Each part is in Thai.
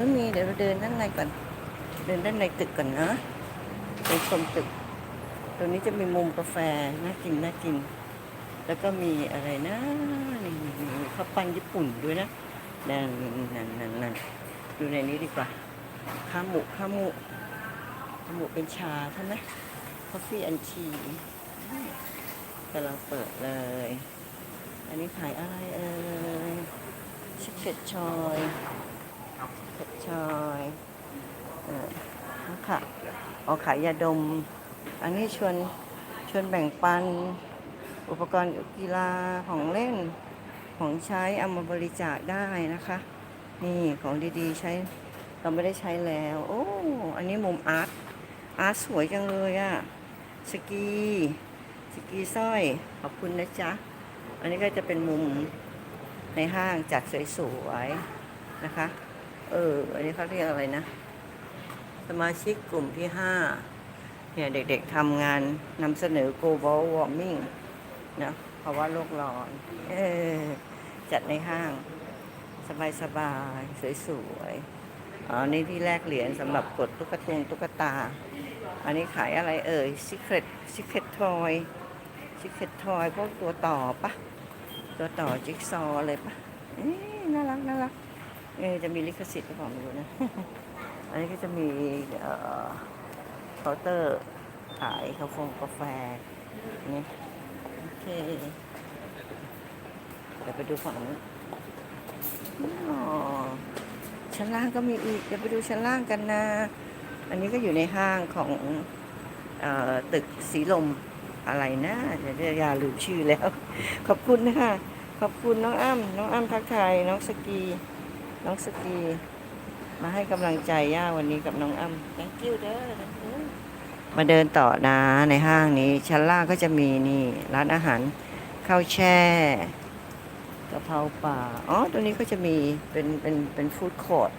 แล้วมีเดี๋ยวเราเดินด้านในก่อน เดินด้านในตึกก่อนนะไปชมตึก ตรงนี้จะมีมุมกาแฟน่ากินน่ากิน แล้วก็มีอะไรนะนี่มีข้าวปั้นญี่ปุ่นด้วยนะนั่นนั่นนั่นนั่นดูในนี้ดีกว่าข้าวหมูข้าวหมูข้าวหมูเป็นชาใช่ไหมคอฟฟี่อันชีกำลังเปิดเลย อันนี้ขายอะไรเอ่ยชิคเก็ตชอย เก็ตชอยเออค่ะอ๋อขายยาดม อันนี้ชวนชวนแบ่งปัน อุปกรณ์กีฬาของเล่นของใช้เอามาบริจาคได้นะคะ นี่ของดีๆใช้เราไม่ได้ใช้แล้ว โอ้ อันนี้มุมอาร์ตอาร์ตสวยจังเลยอะสกีสกีสร้อยขอบคุณนะจ๊ะ อันนี้ก็จะเป็นมุมในห้างจัดสวยๆนะคะ เออ อันนี้เขาเรียกอะไรนะ สมาชิกกลุ่มที่ห้าเนี่ยเด็กๆทำงานนำเสนอ global warming นะภาวะโลกร้อน เออ จัดในห้าง สบายๆสวยๆ อ๋อ นี่ที่แลกเหรียญสำหรับกดตุ๊กตงตุ๊กตา อันนี้ขายอะไรเอ่ย secret secret toy secret toy พวกตัวต่อปะ ตัวต่อจิ๊กซอว์อะไรปะน่ารักน่ารัก เออจะมีลิขสิทธิ์หรือเปล่าไม่รู้นะ อันนี้ก็จะมีเอ่อเคาน์เตอร์ขายกาแฟกาแฟนี่โอเคเดี๋ยวไปดูฝั่งนู้นอ๋อชั้นล่างก็มีอีก เดี๋ยวไปดูชั้นล่างกันนะ อันนี้ก็อยู่ในห้างของเออตึกสีลมอะไรนะเดี๋ยวจะอย่าลืมชื่อแล้ว ขอบคุณนะคะ ขอบคุณน้องอ้ำน้องอ้ำทักทายน้องสกี น้องสกีมาให้กำลังใจย่าวันนี้กับน้องอ้ำ thank you เด้อ thank you มาเดินต่อนะในห้างนี้ ชั้นล่างก็จะมีนี่ ร้านอาหารข้าวแช่กะเพราป่า อ๋อ ตรงนี้ก็จะมีเป็นเป็นเป็นฟู้ดคอร์ท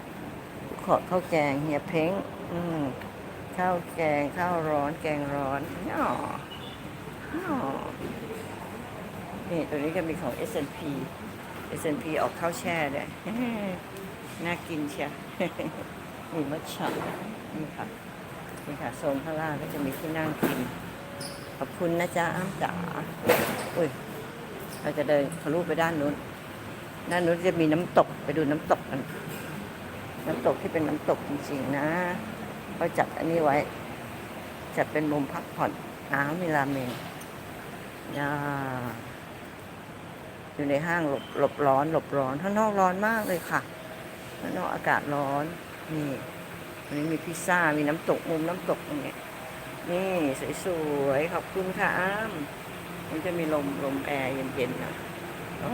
ฟู้ดคอร์ทข้าวแกงเฮียเพ้งอืมข้าวแกงข้าวร้อน แกงร้อนอ๋ออ๋อนี่ตัวนี้ก็มีของ S&P S&P ออกข้าวแช่ด้วยน่ากินเชียวมีมัทฉะนี่ค่ะนี่ค่ะโซนข้างล่างก็จะมีที่นั่งกิน ขอบคุณนะจ๊ะอ้ำจ๋าอุ้ยเราจะเดินทะลุไปด้านนู้น ด้านนู้นจะมีน้ำตกไปดูน้ำตกกัน น้ำตกที่เป็นน้ำตกจริงๆนะเขาจัดอันนี้ไว้ จัดเป็นมุมพักผ่อนน้ำมีราเมงย่า อยู่ในห้างหลบหลบร้อน หลบร้อนข้างนอกร้อนมากเลยค่ะข้างนอกอากาศร้อนนี่วันนี้มีพิซซ่ามีน้ำตกมุมน้ำตกตรงเนี้ยนี่สวยๆขอบคุณค่ะอ้ามมันจะมีลมลมแอร์เย็นๆนะอ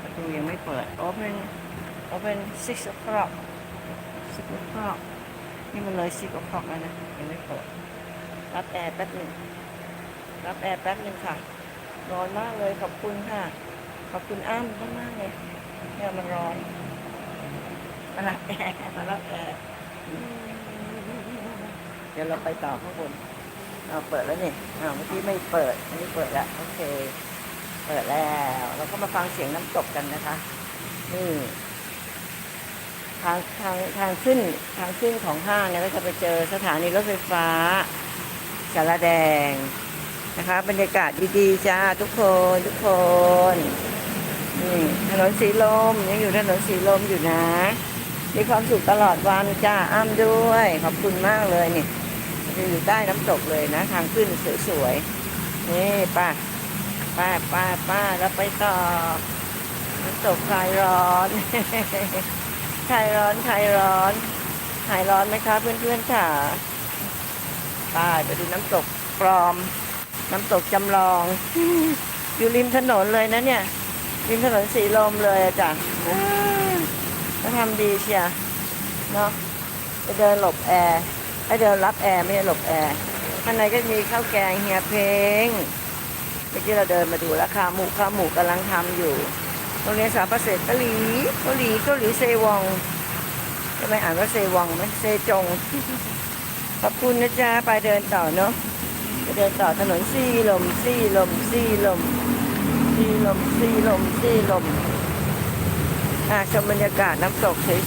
ประตูยังไม่เปิด open open six o'clock six o'clock นี่มันเลย six o'clock แล้วนะยังไม่เปิดรับแอร์แป๊บหนึ่งรับแอร์แป๊บหนึ่งค่ะ ร้อนมากเลยขอบคุณค่ะ ขอบคุณอ้ามมากมากๆเลยเนี่ยมันร้อนมารับแอร์มารับแอร์เดี๋ยวเราไปต่อข้างบนเอาเปิดแล้วนี่อ้าเมื่อกี้ไม่เปิดอันนี้เปิดแล้วโอเค เปิดแล้ว เราก็มาฟังเสียงน้ำตกกันนะคะ นี่ทางทางทางขึ้นทางขึ้นของห้างเนี่ยก็จะไปเจอสถานีรถไฟฟ้าสารแดง นะคะ บรรยากาศดีๆจ้าทุกคนทุกคนนี่ถนนสีลมยังอยู่ถนนสีลมอยู่นะมีความสุขตลอดวันจ้าอ้ำด้วย ขอบคุณมากเลยนี่จะอยู่ใต้น้ำตกเลยนะ ทางขึ้นสวยๆนี่ป้าป้าป้าป้าแล้วไปต่อน้ำตกคลายร้อนคลายร้อนคลายร้อนหายร้อนไหมคะเพื่อนๆค่ะไปไปดูน้ำตกปลอม น้ำตกจำลอง อยู่ริมถนนเลยนะเนี่ย ริมถนนสีลมเลยจ้ะอ่าแล้วทำดีเชียเนาะไปเดินหลบแอร์ให้เดินรับแอร์ไม่ใช่หลบแอร์ข้างในก็มีข้าวแกงเฮียเพงเมื่อกี้เราเดินมาดูแล้วขาหมูขาหมูกำลังทำอยู่โรงเรียนสาประเสริฐเกาหลีเกาหลีเกาหลีเซวองจะไปอ่านว่าเซวองไหมเซจงขอบคุณนะจ๊ะไปเดินต่อเนาะ เดินต่อถนนซี่ลมซี่ลมซี่ลมซี่ลมซี่ลมซี่ลมอ่าชมบรรยากาศน้ำตกสวย